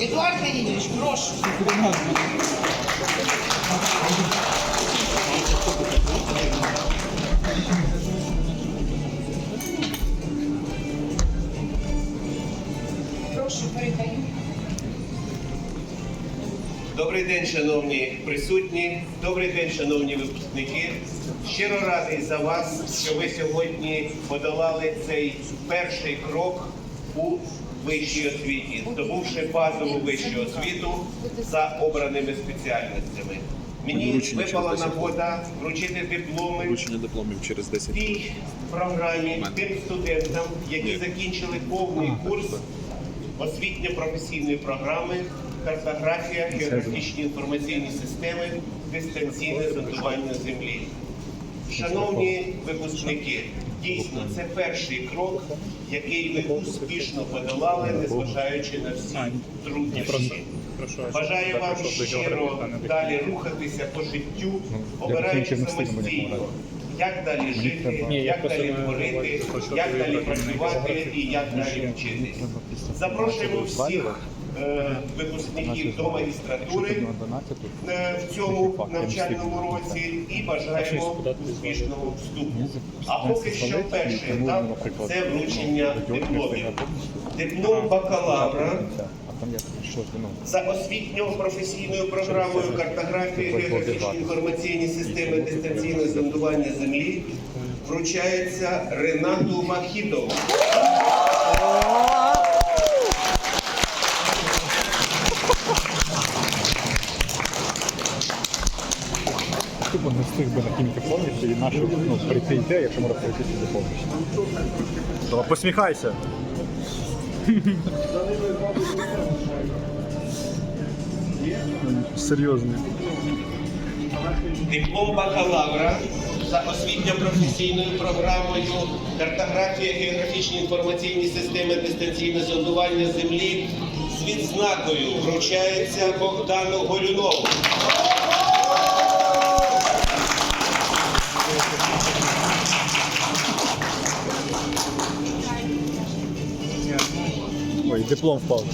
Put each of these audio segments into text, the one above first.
Едуард Леонідович, прошу. Прошу, передаю. Добрий день, шановні присутні. Добрий день, шановні випускники. Щиро радий за вас, що ви сьогодні подолали цей перший крок у вищій освіті, здобувши базову вищу освіту за обраними спеціальностями. Мені випала нагода вручити дипломи дипломів через 10 тій програмі тим студентам, які закінчили повний курс освітньо-професійної програми картографія, географічні інформаційні системи, дистанційне зондування землі. Шановні випускники, дійсно це перший крок, який ви успішно подолали, незважаючи на всі труднощі. Бажаю вам щиро далі рухатися по життю, обираючи самостійно, як далі жити, як далі творити, як далі працювати. і як далі вчитись. Запрошуємо всіх випускників до магістратури е, в цьому навчальному році і бажаємо успішного вступу. А поки що перший етап це вручення дипломів. Диплом бакалавра. за освітньо-професійною програмою картографії, географічні інформаційні системи дистанційне зондування землі вручається Ренату Махідову. Не встиг би на хіміки повністю і нашу ну, прийти йде, якщо можна пройти сюди повністю. То посміхайся. Серйозний. Диплом бакалавра за освітньо-професійною програмою картографія, географічні інформаційні системи дистанційне зондування землі з відзнакою вручається Богдану Горюнову. Диплом впав.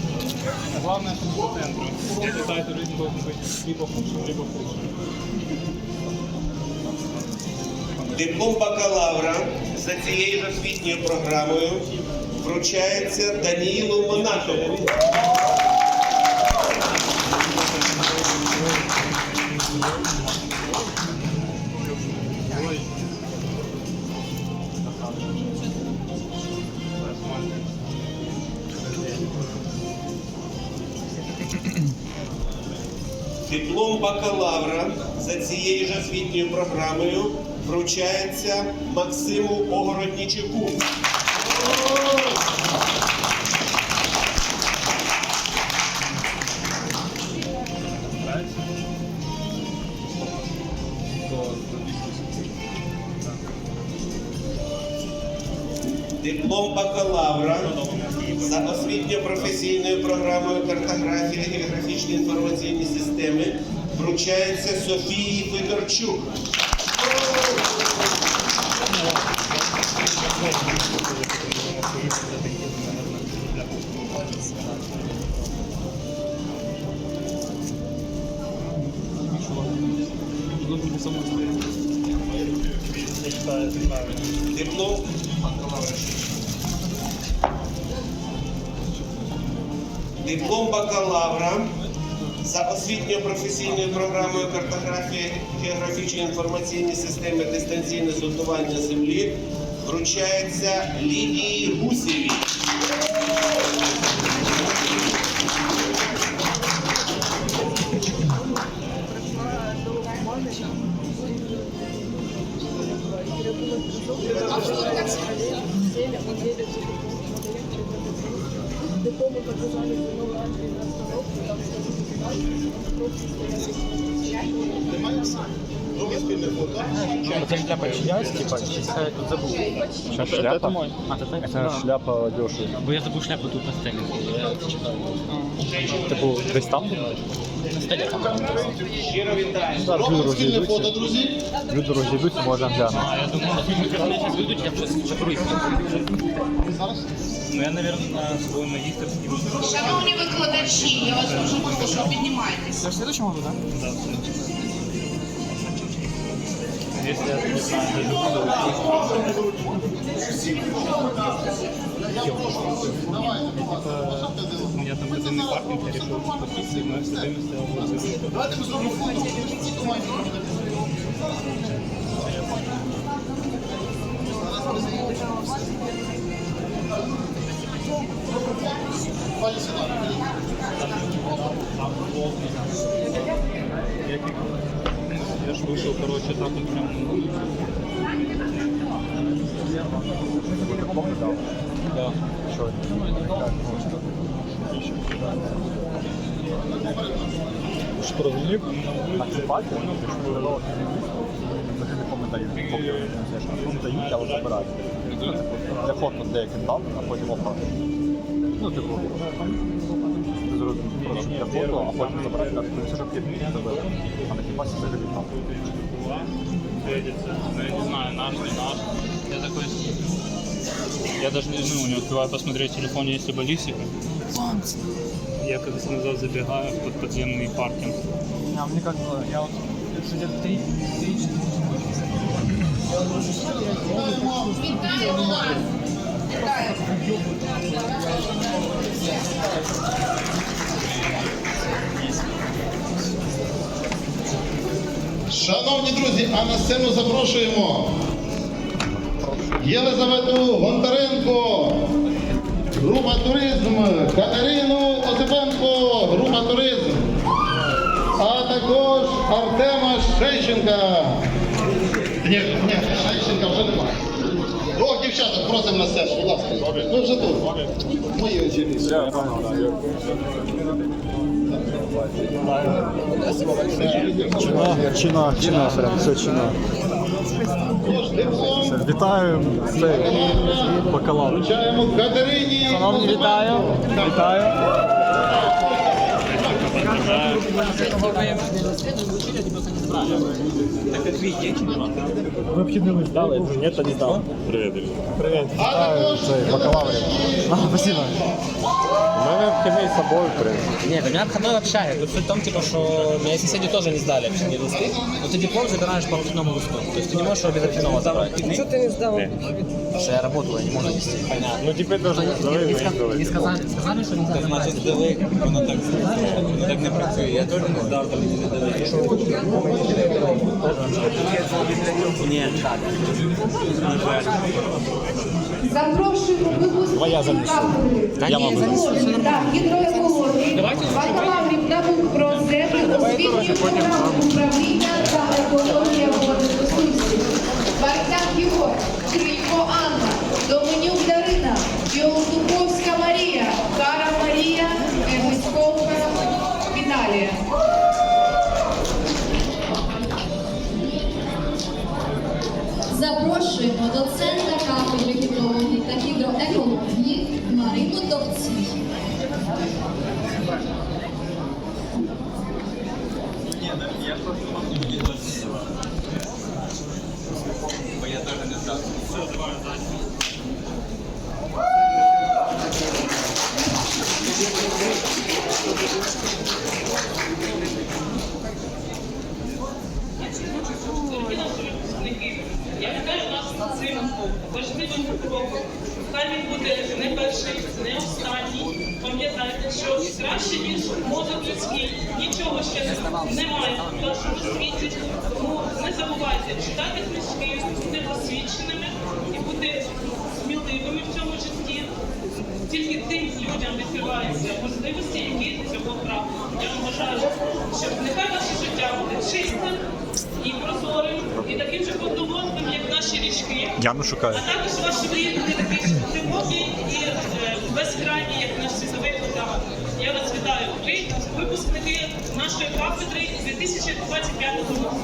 Главное, що по центру. Считайте, жизнь должен бути либо хуже, либо хуже. Диплом бакалавра за цією ж освітньою програмою вручається Даніїлу Монатову. Диплом бакалавра за цією ж освітньою програмою вручається Максиму Огороднічуку. Диплом бакалавра за освітньо-професійною програмою картографія і географічні інформаційні системи вручається Софії Федорчук. Диплом Диплом бакалавра за освітньо-професійною програмою картографія, географічні інформаційні системи дистанційне зондування землі вручається Гусєвій. Дипломи показали новий На там Це шляпа типа, тут? Это мой. А, это, Це шляпа Льоші. Бо я забыл шляпу тут поставити. Типу, десь там? На столі. Щиро вітаю. Зараз люди розійдуться. Люди розійдуться, може глянути. А, я думаю, що вони зараз вийдуть, я вже турист. Ну я, мабуть, на свою магістерський. Шановні викладачі, я вас дуже прошу, піднімайтеся. В следующем году, в следующем. Если я не знаю, У меня там подземный паркинг, я решил спуститься, и мы с тобой сделали Я ж вышел, короче, так вот прям Що розумів? На цій паті, якщо ви взагалі не пам'ятаю, поки ви не знаєш, ну дають, але забирають. Для фото деяким дали, а потім обрати. Ну, типу, ти зрозумів, просто для фото, а потім забирають, кажуть, це ж активні забили. А на кіпасі взагалі там. Я не знаю, наш, не наш. Я такой... Я даже не ну, не успеваю посмотреть в телефоне, есть ли баллистика. Я когда назад забегаю в под подземный паркинг. А мені кажуть, я от Вітаю вас! Вітаю! Шановні друзі, а на сцену запрошуємо Єлизавету Гонтаренко, група туризм, Катерину Осипенко, група туризм, а також Артема Шейченка. Ні, ні, Шейченка вже немає. Двох дівчаток просимо на сцену, будь ласка. Ви вже тут. Мої очі. Чина, чина, чина, все чина. Вітаю, це бакалавр. вручаємо Катерині. Шановні, вітаю. Вітаю. Ви вхідний лист дали? Ні, то не дав. Привіт. Привіт. Вітаю, цей бакалавр. А, спасибо. У мене вхідний з собою, в принципі. Нет, у меня обходной в общаге. Тут суть в том, типа, что мои соседи тоже не сдали общественные листы, но ты диплом забираешь по выходному листу. То есть ты не можешь его без общественного забрать. Що ти не здав? Потому что я работаю, я не могу вести. Ну, тепер теж Не, не ска- не сказали, сказали, что нельзя забрать. Значить, здали, воно так, воно так не працює. Я теж не здав, там не здали. Так. Запрошуємо випускників кафедри гідроекології та гідроекології бакалаврів наук про землю управління та екологія водних ресурсів. Бартак Єгор, Крилько Анна, Доменюк Дарина, Білодуховська Марія, Кара Марія, Гуськовка Віталія. Я вітаю вас з цим важливим кроком. Хай він буде не перший, не останній. Пам'ятайте, що краще, ніж мозок людський, нічого ще немає в вашому світі. Тому не забувайте читати книжки, бути освіченими і бути сміливими в цьому житті. Тільки тим людям відкриваються можливості, які цього прагнуть. Я вам бажаю, щоб нехай ваше життя буде чистим і прозорим, і таким же водоводним, як наші річки. Я не шукаю. А також ваші мрії були такі ж глибокі і е, безкрайні, як наш світовий океан. Я вас вітаю. Ви випускники нашої кафедри 2025 року.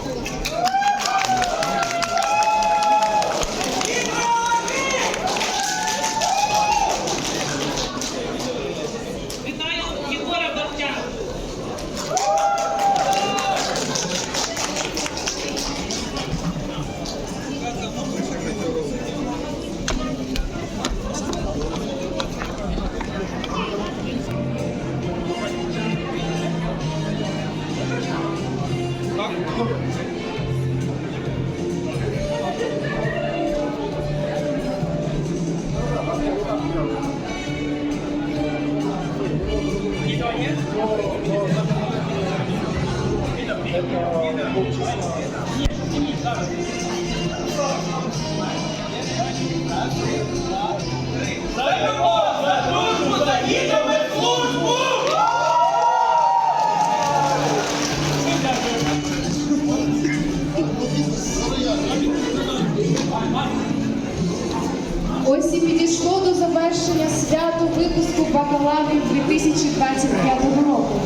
Ось підійшло до завершення свято випуску бакалаврів 2025 року.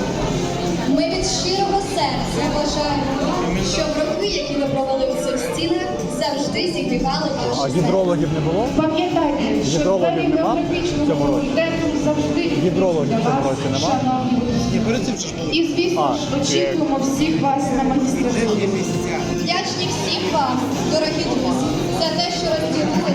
Ми від щирого серця бажаємо вам, щоб роки, які ви провели у цих стінах, завжди зігрівали А ваше серце. гідрологів не було? Пам'ятайте, що Гідрологів двері нема в географічного цьому році? факультету завжди Гідрологів для в цьому вас, році нема? шановні випускники. І звісно ж, очікуємо всіх вас на магістратуру. Вдячні всім вам, дорогі друзі, за те, що розділили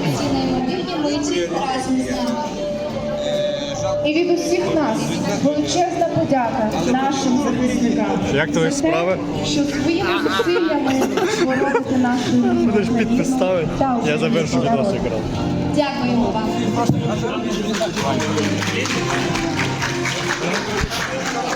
І від усіх нас величезна подяка нашим захисникам. Як твої справи? Що своїми зусиллями ви нашу рідну Будеш підпис ставити? Я завершу відос якраз. Дякуємо вам.